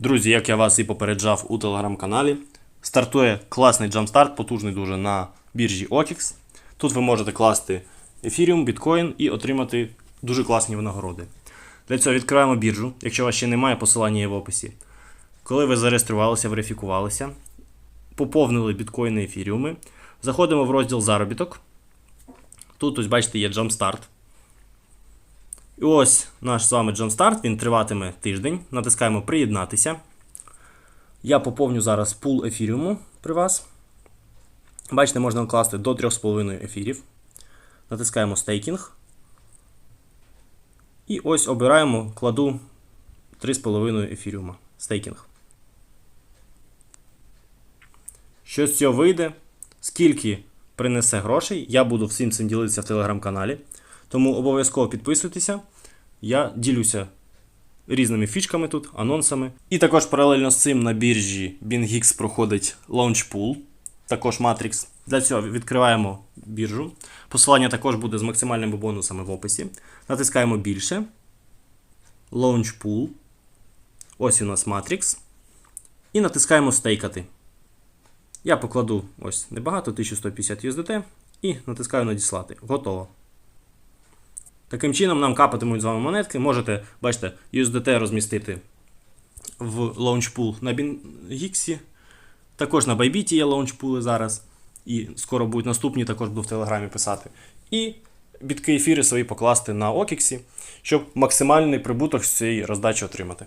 Друзі, як я вас і попереджав у телеграм-каналі, стартує класний джамстарт, потужний дуже на біржі OKX. Тут ви можете класти ефіріум, біткоін і отримати дуже класні винагороди. Для цього відкриваємо біржу. Якщо у вас ще немає, посилання є в описі. Коли ви зареєструвалися, верифікувалися, поповнили біткоїни ефіріуми, заходимо в розділ заробіток. Тут, ось бачите, є Jumpstart. І ось наш з вами Jumpstart, він триватиме тиждень. Натискаємо Приєднатися. Я поповню зараз пул ефіріуму при вас. Бачите, можна вкласти до 3,5 ефірів. Натискаємо стейкінг. І ось обираємо, кладу 3,5 ефіріума. Стейкінг. Що з цього вийде? Скільки принесе грошей, я буду всім цим ділитися в телеграм-каналі. Тому обов'язково підписуйтеся. Я ділюся різними фішками тут, анонсами. І також паралельно з цим на біржі BingX проходить Launchpool, також Matrix. Для цього відкриваємо біржу. Посилання також буде з максимальними бонусами в описі. Натискаємо більше. Launchpool. Ось у нас Matrix. І натискаємо стейкати. Я покладу ось небагато, 1150 USDT, і натискаю надіслати. Готово. Таким чином нам капатимуть з вами монетки. Можете, бачите, USDT розмістити в Launchpool на BingX. Також на Bybit є лаунчпули зараз. І скоро будуть наступні, також буду в Телеграмі писати. І бітки ефіри свої покласти на Окіксі, щоб максимальний прибуток з цієї роздачі отримати.